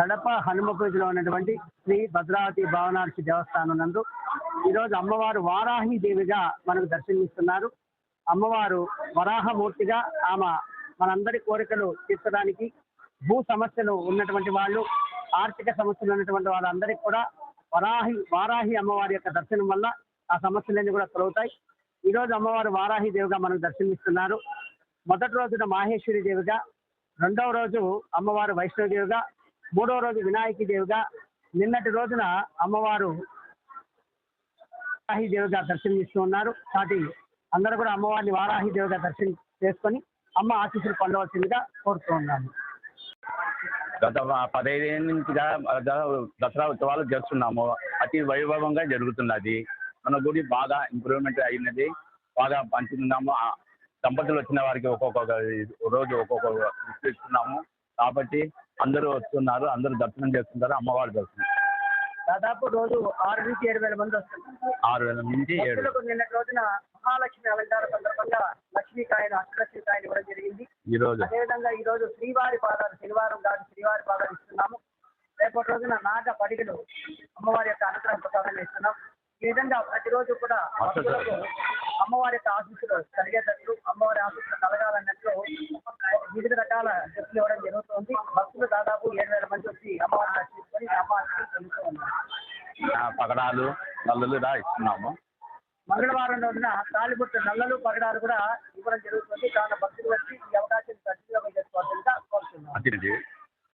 కడప హనుమపూజలో ఉన్నటువంటి శ్రీ భద్రావతి భావనార్షి దేవస్థానం నందు ఈరోజు అమ్మవారు వారాహి దేవిగా మనకు దర్శనమిస్తున్నారు. అమ్మవారు వరాహమూర్తిగా ఆమె మనందరి కోరికలు తీర్చడానికి భూ సమస్యలు ఉన్నటువంటి వాళ్ళు ఆర్థిక సమస్యలు ఉన్నటువంటి వాళ్ళందరికీ కూడా వరాహి వారాహి అమ్మవారి యొక్క దర్శనం వల్ల ఆ సమస్యలన్నీ కూడా తొలగుతాయి. ఈరోజు అమ్మవారు వారాహి దేవిగా మనకు దర్శనమిస్తున్నారు. మొదటి రోజున మాహేశ్వరి దేవిగా రెండవ రోజు అమ్మవారు వైష్ణవదేవిగా మూడవ రోజు వినాయకి దేవిగా నిన్నటి రోజున అమ్మవారు వారాహి దేవిగా దర్శనమిస్తూ ఉన్నారు. కాబట్టి అందరూ కూడా అమ్మవారిని వారాహి దేవిగా దర్శనం చేసుకొని అమ్మ ఆశీస్సులు పొందవలసిందిగా కోరుతూ ఉన్నాము. గత పదహైదేళ్ళ నుంచి దసరా ఉత్సవాలు చేస్తున్నాము. అతి వైభవంగా జరుగుతున్నది. మన గుడి బాగా ఇంప్రూవ్మెంట్ అయినది. బాగా పంచుతున్నాము దంపతులు వచ్చిన వారికి ఒక్కొక్క రోజు ఒక్కొక్క ఇస్తున్నాము కాబట్టి అందరూ వస్తున్నారు అందరూ దర్శనం చేస్తున్నారు అమ్మవారి దర్శనం. దాదాపు రోజు ఆరు నుంచి ఏడు వేల మంది వస్తున్నారు ఆరు వేల నుంచి ఏడు నిన్నటి రోజున మహాలక్ష్మి అలంకార సందర్భంగా లక్ష్మీకాయలు అష్టలక్ష్మీకాయలు ఇవ్వడం జరిగింది. ఈ రోజు. అదేవిధంగా ఈ రోజు శ్రీవారి పాదాలు శనివారం కాదు శ్రీవారి పాదాలు ఇస్తున్నాము. రేపటి రోజున నాగ పడిగలు అమ్మవారి యొక్క అనుగ్రహ ప్రసాదం ఇస్తున్నాం ఈ విధంగా ప్రతిరోజు కూడా అమ్మవారి యొక్క ఆశీస్సులు కలిగేటట్లు అమ్మవారి ఆశీస్సులు కలగాలన్నట్లు రకాల డ్రెస్సులు ఇవ్వడం జరుగుతుంది. భక్తులు దాదాపు ఏడు వేల మంది వచ్చి అమ్మవారిని దర్శించుకొని అమ్మవారికి పగడాలు నల్లలు రా ఇస్తున్నాము. మంగళవారం రోజున కాలిబుట్ట నల్లలు పగడాలు కూడా ఇవ్వడం జరుగుతుంది. దాని భక్తులు వచ్చి ఈ అవకాశం సద్వినియోగం చేసుకోవాల్సిందిగా కోరుతున్నాం.